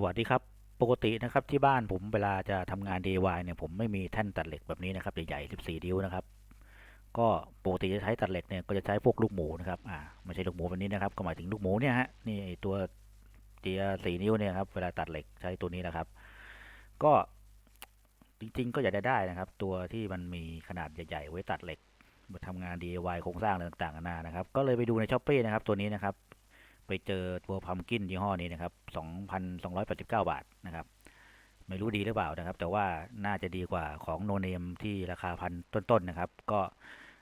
สวัสดีครับ ปกตินะครับที่บ้านผมเวลาจะทำงาน DIY เนี่ยผมไม่มีแท่นตัดเหล็กแบบนี้นะครับใหญ่ๆ14 นิ้วนะครับ ก็ปกติจะใช้ตัดเหล็กเนี่ยก็จะใช้พวกลูกหมูนะครับอ่าไม่ใช่ลูกหมูแบบนี้นะครับ ก็หมายถึงลูกหมูเนี่ยฮะนี่ตัวเจียสี่นิ้วเนี่ยครับเวลาตัดเหล็กใช้ตัวนี้นะครับ ก็จริงๆ ก็อยากจะได้นะครับ ตัวที่มันมีขนาดใหญ่ๆไว้ตัดเหล็กมาทำงาน DIY โครงสร้างอะไรต่างๆนานานะครับ ก็เลยไปดูในช้อปปี้นะครับตัวนี้นะครับ ไปเจอตัวพัมกินยี่ห้อนี้นะครับ 2,289 บาทนะครับ ไม่รู้ดีหรือเปล่านะครับ แต่ว่าน่าจะดีกว่าของโนเนมที่ราคาพันต้นๆนะครับ ก็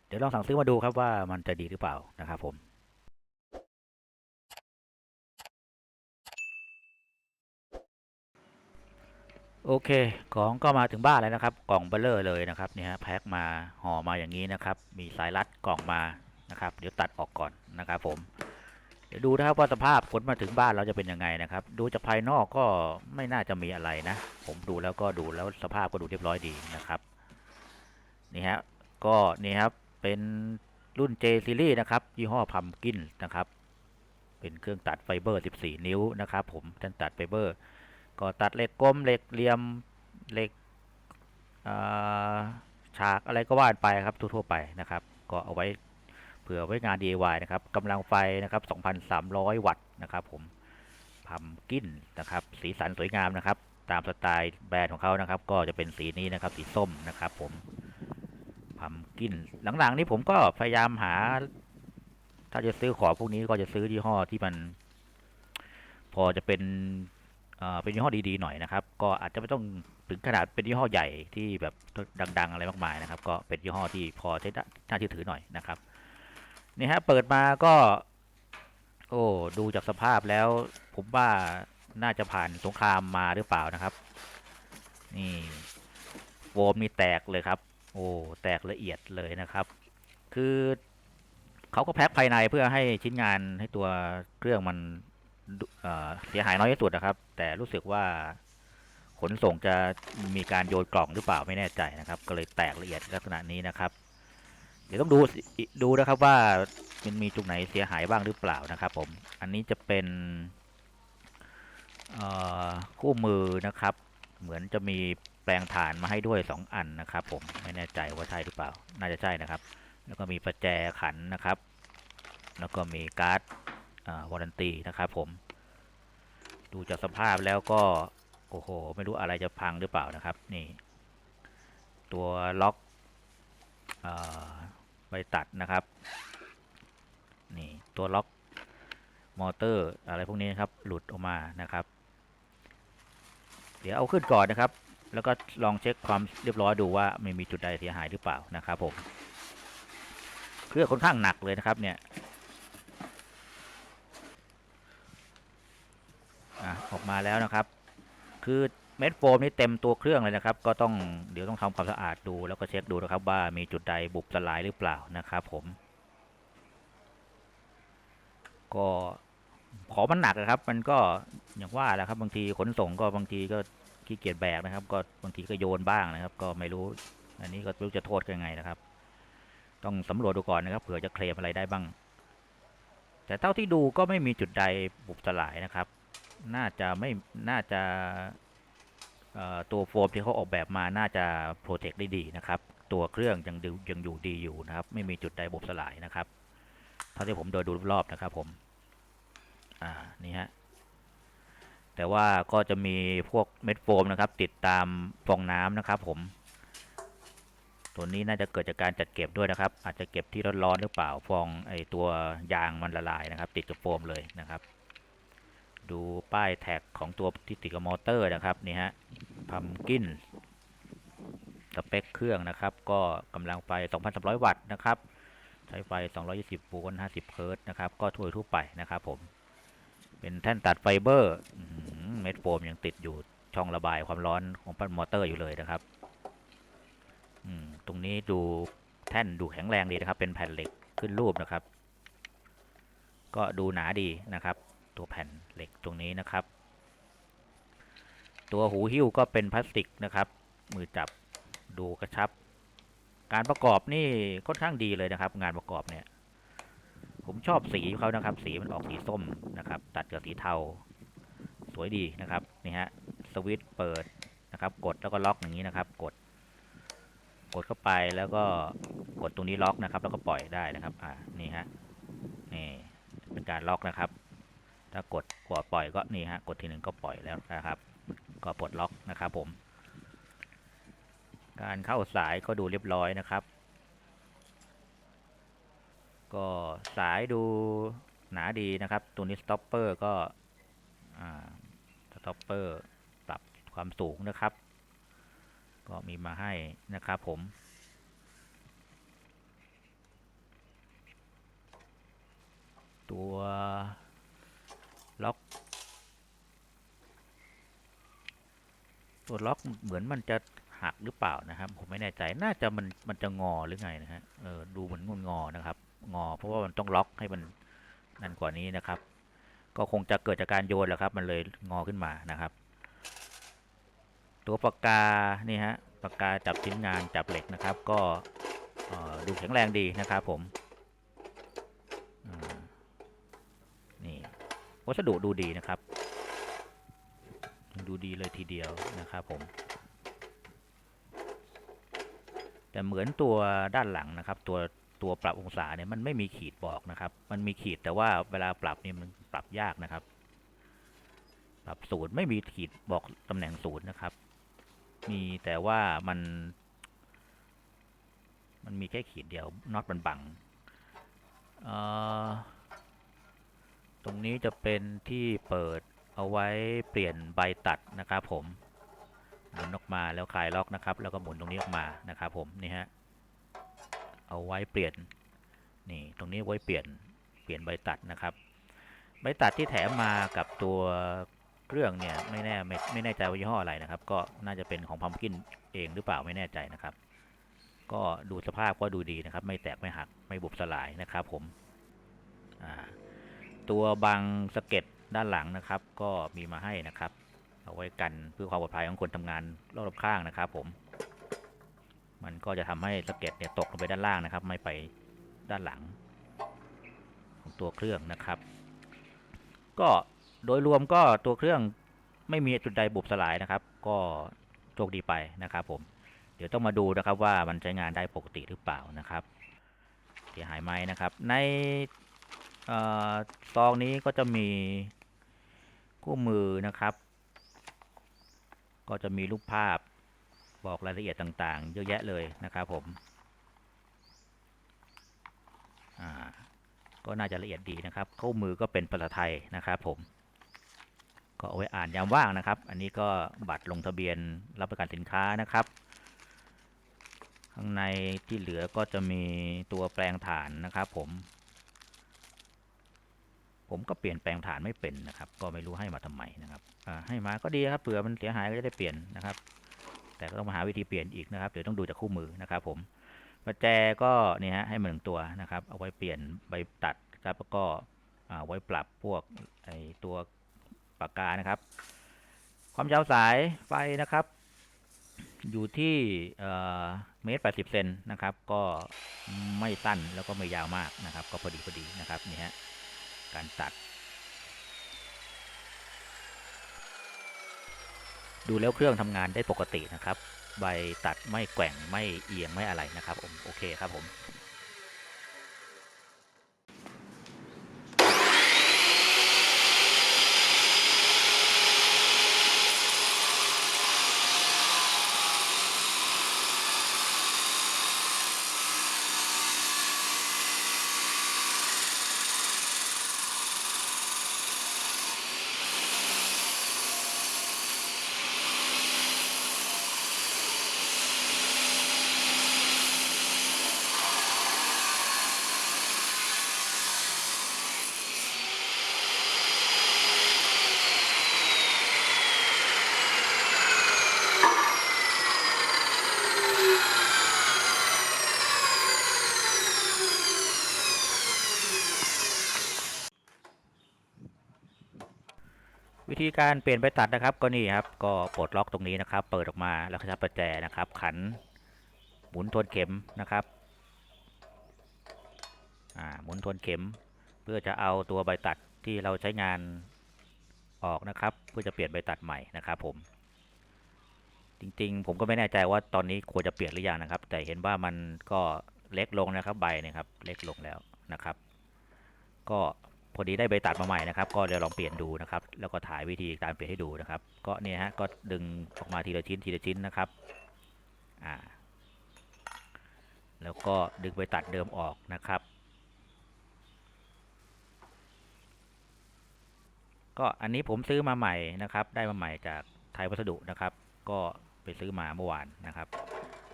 เดี๋ยวลองสั่งซื้อมาดูครับว่ามันจะดีหรือเปล่านะครับผมโอเค ของก็มาถึงบ้านแล้วนะครับ กล่องเบลเลอร์เลยนะครับเนี่ยฮะแพ็คมาห่อมาอย่างนี้นะครับ มีสายรัดกล่องมานะครับ เดี๋ยวตัดออกก่อนนะครับผม เดี๋ยวดูนะครับว่าสภาพขนมาถึงบ้านเราจะเป็นยังไงนะครับ ดูจากภายนอกก็ไม่น่าจะมีอะไรนะ ผมดูแล้วก็ดูแล้วสภาพก็ดูเรียบร้อยดีนะครับ นี่ฮะ ก็นี่ครับ เป็นรุ่น J Series นะครับ ยี่ห้อพัมกินนะครับ เป็นเครื่องตัดไฟเบอร์ 14 นิ้วนะครับ ผมท่านตัดไฟเบอร์ ก็ตัดเหล็กกลมเหล็กเหลี่ยมเหล็กอ่าฉากอะไรก็ว่าไปครับทั่วๆไปนะครับ ก็เอาไว้ เผื่อไว้งาน DIY นะครับกำลังไฟนะครับ 2,300 วัตต์นะครับผมพัมกินนะครับ สีสันสวยงามนะครับ ตามสไตล์แบรนด์ของเขานะครับ ก็จะเป็นสีนี้นะครับ สีส้มนะครับ ผมพัมกินหลังๆนี้ผมก็พยายามหา ถ้าจะซื้อของพวกนี้ก็จะซื้อยี่ห้อที่มัน พอจะเป็นเอ่อเป็นยี่ห้อดีๆหน่อยนะครับ ก็อาจจะไม่ต้องถึงขนาดเป็นยี่ห้อใหญ่ที่แบบดัง ๆ อะไรมากมายนะครับ ก็เป็นยี่ห้อที่พอใช้ได้น่าเชื่อถือหน่อยนะครับ นี่ฮะ เปิดมาก็ โอ้ดูจากสภาพแล้ว ผมว่าน่าจะผ่านสงครามมาหรือเปล่านะครับ นี่โฟมนี่แตกเลยครับ โอ้แตกละเอียดเลยนะครับ คือเขาก็แพ็คภายในเพื่อให้ชิ้นงานให้ตัวเครื่องมันเเสียหายน้อยที่สุดนะครับ แต่รู้สึกว่าขนส่งจะมีการโยนกล่องหรือเปล่าไม่แน่ใจนะครับ ก็เลยแตกละเอียดลักษณะนี้นะครับ เดี๋ยวต้องดูดูนะครับว่ามันมีจุดไหนเสียหายบ้างหรือเปล่านะครับ ผม อันนี้จะเป็นคู่มือนะครับ เหมือนจะมีแปลงฐานมาให้ด้วย 2 อันนะครับ ผมไม่แน่ใจว่าใช่หรือเปล่า น่าจะใช่นะครับ แล้วก็มีประแจขันนะครับ แล้วก็มีการ์ดวารันตีนะครับ ผม ดูจากสภาพแล้วก็โอ้โห ไม่รู้อะไรจะพังหรือเปล่านะครับ นี่ ตัวล็อกอ ใบตัดนะครับ นี่ตัวล็อกมอเตอร์อะไรพวกนี้นะครับ หลุดออกมานะครับ เดี๋ยวเอาขึ้นก่อนนะครับ แล้วก็ลองเช็คความเรียบร้อยดูว่าไม่มีจุดใดเสียหายหรือเปล่านะครับผมเครื่องค่อนข้างหนักเลยนะครับเนี่ยอะออกมาแล้วนะครับ คือ เม็ดโฟมนี่เต็มตัวเครื่องเลยนะครับ ก็ต้องเดี๋ยวต้องทำความสะอาดดู แล้วก็เช็คดูนะครับว่ามีจุดใดบุบสลายหรือเปล่านะครับผม ก็ของมันหนักนะครับ มันก็อย่างว่าแหละครับ บางทีขนส่งก็บางทีก็ขี้เกียจแบกนะครับ ก็บางทีก็โยนบ้างนะครับ ก็ไม่รู้ อันนี้ก็ไม่รู้จะโทษยังไงนะครับ ต้องสำรวจดูก่อนนะครับเผื่อจะเคลมอะไรได้บ้าง แต่เท่าที่ดูก็ไม่มีจุดใดบุบสลายนะครับ น่าจะไม่น่าจะ ตัวโฟมที่เขาออกแบบมาน่าจะโปรเทคได้ดีนะครับ ตัวเครื่องยังยังอยู่ดีอยู่นะครับ ไม่มีจุดใดบุบสลายนะครับเท่าที่ผมเดินดูรอบๆนะครับผม อ่า นี่ฮะ แต่ว่าก็จะมีพวกเม็ดโฟมนะครับ ติดตามฟองน้ำนะครับ ผม ตัวนี้น่าจะเกิดจากการจัดเก็บด้วยนะครับ อาจจะเก็บที่ร้อนๆหรือเปล่า ฟองไอตัวยางมันละลายนะครับ ติดกับโฟมเลยนะครับ ดูป้ายแท็กของตัวที่ติดกับมอเตอร์นะครับนี่ฮะพัมกินสเปคเครื่องนะครับ ก็กำลังไฟ 2,300 วัตต์นะครับ ใช้ไฟ 220โวลต์50 เฮิร์ตนะครับ ก็ทั่วทั่วไปนะครับผม เป็นแท่นตัดไฟเบอร์ เม็ดโฟมยังติดอยู่ช่องระบายความร้อนของปั๊มมอเตอร์อยู่เลยนะครับ ตรงนี้ดูแท่นดูแข็งแรงดีนะครับ เป็นแผ่นเหล็กขึ้นรูปนะครับ ก็ดูหนาดีนะครับ ตัวแผ่นเหล็กตรงนี้นะครับ ตัวหูหิ้วก็เป็นพลาสติกนะครับ มือจับดูกระชับ การประกอบนี่ค่อนข้างดีเลยนะครับ งานประกอบเนี่ย ผมชอบสีเขานะครับ สีมันออกสีส้มนะครับ ตัดกับสีเทา สวยดีนะครับนี่ฮะสวิตช์เปิดนะครับ กดแล้วก็ล็อกอย่างนี้นะครับ กด กดเข้าไปแล้วก็กดตรงนี้ล็อกนะครับ แล้วก็ปล่อยได้นะครับ อ่านี่ฮะนี่เป็นการล็อกนะครับ ถ้ากดกดปล่อยก็นี่ฮะกดทีหนึ่งก็ปล่อยแล้วนะครับ ก็ปลดล็อกนะครับผม การเข้าสายก็ดูเรียบร้อยนะครับ ก็สายดูหนาดีนะครับ ตัวนี้สต็อปเปอร์ก็สต็อปเปอร์ปรับความสูงนะครับ ก็มีมาให้นะครับผม ตัวล็อก ตัวล็อกเหมือนมันจะหักหรือเปล่านะครับ ผมไม่แน่ใจน่าจะมันมันจะงอหรือไงนะฮะเออดูเหมือนงนงอนะครับ งอ เพราะว่ามันต้องล็อกให้มันนั่นกว่านี้นะครับ ก็คงจะเกิดจากการโยนแหละครับ มันเลยงอขึ้นมานะครับ ตัวปากกานี่ฮะปากกาจับชิ้นงานจับเหล็กนะครับ ก็ดูแข็งแรงดีนะครับผมนี่วัสดุดูดีนะครับ ดูดีเลยทีเดียวนะครับผม แต่เหมือนตัวด้านหลังนะครับ ตัวตัวปรับองศาเนี่ยมันไม่มีขีดบอกนะครับ มันมีขีดแต่ว่าเวลาปรับเนี่ยมันปรับยากนะครับ ปรับศูนย์ไม่มีขีดบอกตำแหน่งศูนย์นะครับ มีแต่ว่ามัน มันมีแค่ขีดเดียวน็อตมันบังตรงนี้จะเป็นที่เปิด เอาไว้เปลี่ยนใบตัดนะครับผมหมุนออกมาแล้วคลายล็อกนะครับ แล้วก็หมุนตรงนี้ออกมานะครับผมนี่ฮะเอาไว้เปลี่ยนนี่ตรงนี้ไว้เปลี่ยนเปลี่ยนใบตัดนะครับ ใบตัดที่แถมมากับตัวเครื่องเนี่ยไม่แน่ไม่ไม่แน่ใจว่ายี่ห้ออะไรนะครับ ก็น่าจะเป็นของพัมกินเองหรือเปล่าไม่แน่ใจนะครับ ก็ดูสภาพก็ดูดีนะครับ ไม่แตกไม่หักไม่บุบสลายนะครับ ผมตัวบังสะเก็ต ด้านหลังนะครับ ก็มีมาให้นะครับ เอาไว้กันเพื่อความปลอดภัยของคนทำงานรอบข้างนะครับ ผม มันก็จะทำให้สะเก็ตเนี่ยตกลงไปด้านล่างนะครับ ไม่ไปด้านหลัง ของตัวเครื่องนะครับ ก็โดยรวมก็ตัวเครื่องไม่มีจุดใดบุบสลายนะครับ ก็โชคดีไปนะครับ ผม เดี๋ยวต้องมาดูนะครับว่ามันใช้งานได้ปกติหรือเปล่านะครับเสียหายไหมนะครับ ในออซองนี้ก็จะมี คู่มือนะครับ ก็จะมีรูปภาพบอกรายละเอียดต่างๆ เยอะแยะเลยนะครับผมก็น่าจะละเอียดดีนะครับ คู่มือก็เป็นภาษาไทยนะครับผมก็เอาไว้อ่านยามว่างนะครับ อันนี้ก็บัตรลงทะเบียนรับประกันสินค้านะครับ ข้างในที่เหลือก็จะมีตัวแปลงฐานนะครับ ผม ผมก็เปลี่ยนแปลงฐานไม่เป็นนะครับ ก็ไม่รู้ให้มาทำไมนะครับให้มาก็ดีครับเผื่อมันเสียหายก็จะได้เปลี่ยนนะครับ แต่ก็ต้องมาหาวิธีเปลี่ยนอีกนะครับเดี๋ยวต้องดูจากคู่มือนะครับ ผมประแจก็นี่ฮะให้มาหนึ่งตัวนะครับ เอาไว้เปลี่ยนใบตัดครับแล้วก็อ่าไว้ปรับพวกไอตัวปากกานะครับ ความยาวสายไฟนะครับ อยู่ที่เอ่อเมตรแปดสิบเซนนะครับ ก็ไม่สั้นแล้วก็ไม่ยาวมากนะครับ ก็พอดีพอดีนะครับนี่ฮะ การตัด ดูแล้วเครื่องทำงานได้ปกตินะครับ ใบตัดไม่แกว่งไม่เอียงไม่อะไรนะครับผมโอเคครับผม ธีการเปลี่ยนใบตัดนะครับ ก็นี่ครับก็ปลดล็อกตรงนี้นะครับ เปิดออกมาแล้วก็ใช้ประแจนะครับ ขันหมุนทวนเข็มนะครับอ่าหมุนทวนเข็ม เพื่อจะเอาตัวใบตัดที่เราใช้งานออกนะครับ เพื่อจะเปลี่ยนใบตัดใหม่นะครับผม จริงๆ ผมก็ไม่แน่ใจว่าตอนนี้ควรจะเปลี่ยนหรือยังนะครับ แต่เห็นว่ามันก็เล็กลงนะครับใบเนะครับ เล็กลงแล้วนะครับ ก็ พอดีได้ใบตัดมาใหม่นะครับก็เดี๋ยวลองเปลี่ยนดูนะครับ แล้วก็ถ่ายวิธีการเปลี่ยนให้ดูนะครับ ก็เนี่ยฮะก็ดึงออกมาทีละชิ้นทีละชิ้นนะครับอ่าแล้วก็ดึงใบตัดเดิมออกนะครับ ก็อันนี้ผมซื้อมาใหม่นะครับ ได้มาใหม่จากไทยวัสดุนะครับ ก็ไปซื้อมาเมื่อวานนะครับ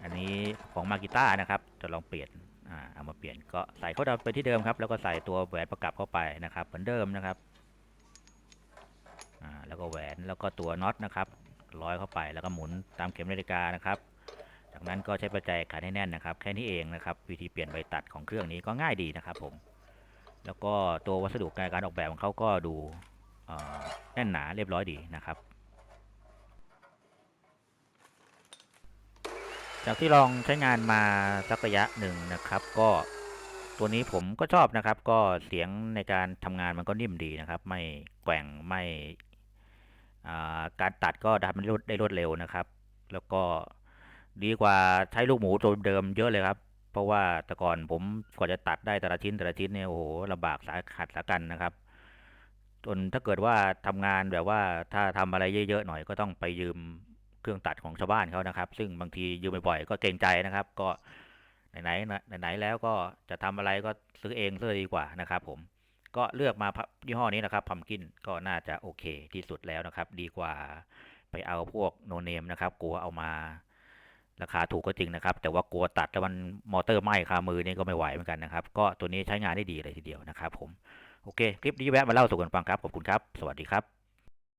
อันนี้ของมากิต้านะครับจะลองเปลี่ยน อ่าเอามาเปลี่ยนก็ใส่เข้าไปที่เดิมครับ แล้วก็ใส่ตัวแหวนประกับเข้าไปนะครับ เหมือนเดิมนะครับอ่าแล้วก็แหวนแล้วก็ตัวน็อตนะครับร้อยเข้าไปแล้วก็หมุนตามเข็มนาฬิกานะครับ จากนั้นก็ใช้ประแจขันให้แน่นนะครับ แค่นี้เองนะครับ วิธีเปลี่ยนใบตัดของเครื่องนี้ก็ง่ายดีนะครับผม แล้วก็ตัววัสดุการการออกแบบของเขาก็ดูแน่นหนาเรียบร้อยดีนะครับ จากที่ลองใช้งานมาสักระยะหนึ่งนะครับ ก็ตัวนี้ผมก็ชอบนะครับ ก็เสียงในการทำงานมันก็นิ่มดีนะครับ ไม่แกว่งไม่การตัดก็ทำได้รวดได้รวดเร็วนะครับ แล้วก็ดีกว่าใช้ลูกหมูตัวเดิมเยอะเลยครับ เพราะว่าแต่ก่อนผมกว่าจะตัดได้แต่ละชิ้นแต่ละชิ้นเนี่ยโอ้โหลำบากสาหัสสากันนะครับจนถ้าเกิดว่าทำงานแบบว่าถ้าทำอะไรเยอะๆหน่อยก็ต้องไปยืม เครื่องตัดของชาวบ้านเขานะครับ ซึ่งบางทียืมบ่อยๆก็เกรงใจนะครับ ก็ไหนๆไหนๆแล้วก็จะทำอะไรก็ซื้อเองซะดีกว่านะครับ ผมก็เลือกมายี่ห้อนี้นะครับพัมกินก็น่าจะโอเคที่สุดแล้วนะครับ ดีกว่าไปเอาพวกโนเนมนะครับ กลัวเอามา ราคาถูกก็จริงนะครับ แต่ว่ากลัวตัดแล้วมันมอเตอร์ไหม้คามือนี่ก็ไม่ไหวเหมือนกันนะครับ ก็ตัวนี้ใช้งานได้ดีเลยทีเดียวนะครับ ผมโอเค คลิปนี้แวะมาเล่าสู่กันฟังครับขอบคุณครับ สวัสดีครับ